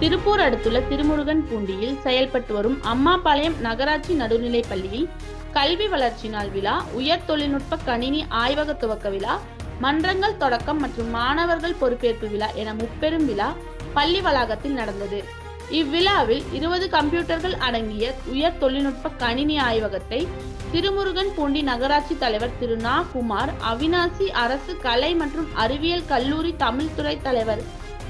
திருப்பூர் அடுத்துள்ள திருமுருகன் பூண்டியில் செயல்பட்டு வரும் அம்மாபாளையம் நகராட்சி நடுநிலைப் பள்ளியில் கல்வி வளர்ச்சி நாள் விழா உயர் தொழில்நுட்ப கணினி ஆய்வக துவக்க விழா மன்றங்கள் தொடக்கம் மற்றும் மாணவர்கள் பொறுப்பேற்பு விழா என முப்பெரும் விழா பள்ளி வளாகத்தில் நடந்தது. இவ்விழாவில் இருபது கம்ப்யூட்டர்கள் அடங்கிய உயர் தொழில்நுட்ப கணினி ஆய்வகத்தை திருமுருகன் பூண்டி நகராட்சி தலைவர் திரு. நா. குமார் அவினாசி அரசு கலை மற்றும் அறிவியல் கல்லூரி தமிழ்துறை தலைவர்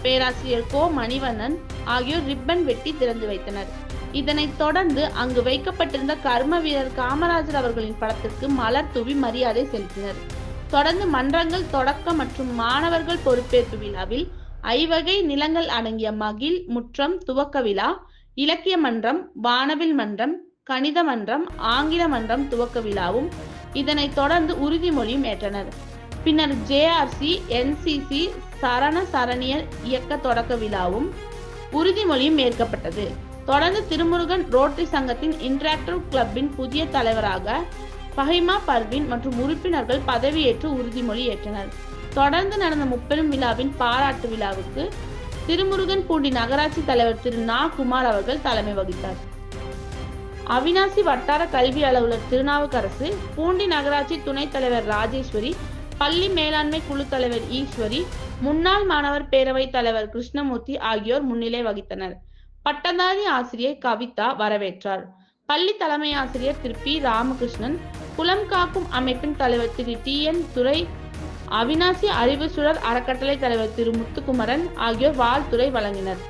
பேராசிரியர் கோ மணிவண்ணன் ஆகியோர் ரிப்பன் வெட்டி திறந்து வைத்தனர். இதனைத் தொடர்ந்து அங்கு வைக்கப்பட்டிருந்த கர்ம வீரர் காமராஜர் அவர்களின் படத்திற்கு மலர் தூவி மரியாதை செலுத்தினர். தொடர்ந்து மன்றங்கள் தொடக்க மற்றும் மாணவர்கள் பொறுப்பேற்பு விழாவில் ஐவகை நிலங்கள் அடங்கிய மகிழ் முற்றம் துவக்க விழா இலக்கிய மன்றம் வானவில் மன்றம் கணித மன்றம் ஆங்கில மன்றம் துவக்க விழாவும் இதனைத் தொடர்ந்து உறுதிமொழியும் ஏற்றனர். பின்னர் ஜேஆர்சி என்சிசி சரண சரணியர் இயக்க தொடக்க விழாவும் உறுதிமொழியும் ஏற்கப்பட்டது. தொடர்ந்து திருமுருகன் ரோட்டரி சங்கத்தின் இன்டராக்டிவ் கிளப்பின் புதிய தலைவராக ஃபஹிமா பர்வின் மற்றும் உறுப்பினர்கள் பதவியேற்று உறுதிமொழி ஏற்றனர். தொடர்ந்து நடந்த முப்பெரும் விழாவின் பாராட்டு விழாவுக்கு திருமுருகன் பூண்டி நகராட்சி தலைவர் திரு நா. குமார் அவர்கள் தலைமை வகித்தார். அவினாசி வட்டார கல்வி அலுவலர் திருநாவுக்கரசு பூண்டி நகராட்சி துணைத் தலைவர் ராஜேஸ்வரி பள்ளி மேலாண்மை குழு தலைவர் ஈஸ்வரி முன்னாள் மாணவர் பேரவை தலைவர் கிருஷ்ணமூர்த்தி ஆகியோர் முன்னிலை வகித்தனர். பட்டதாரி ஆசிரியர் கவிதா வரவேற்றார். பள்ளி தலைமை ஆசிரியர் திரு. பி. ராமகிருஷ்ணன் குளம் காக்கும் அமைப்பின் தலைவர் திரு. டி. என். துறை அவினாசி அறிவு சுடர் அறக்கட்டளை தலைவர் திரு. முத்துக்குமரன் ஆகியோர் வாழ்த்துறை வழங்கினர்.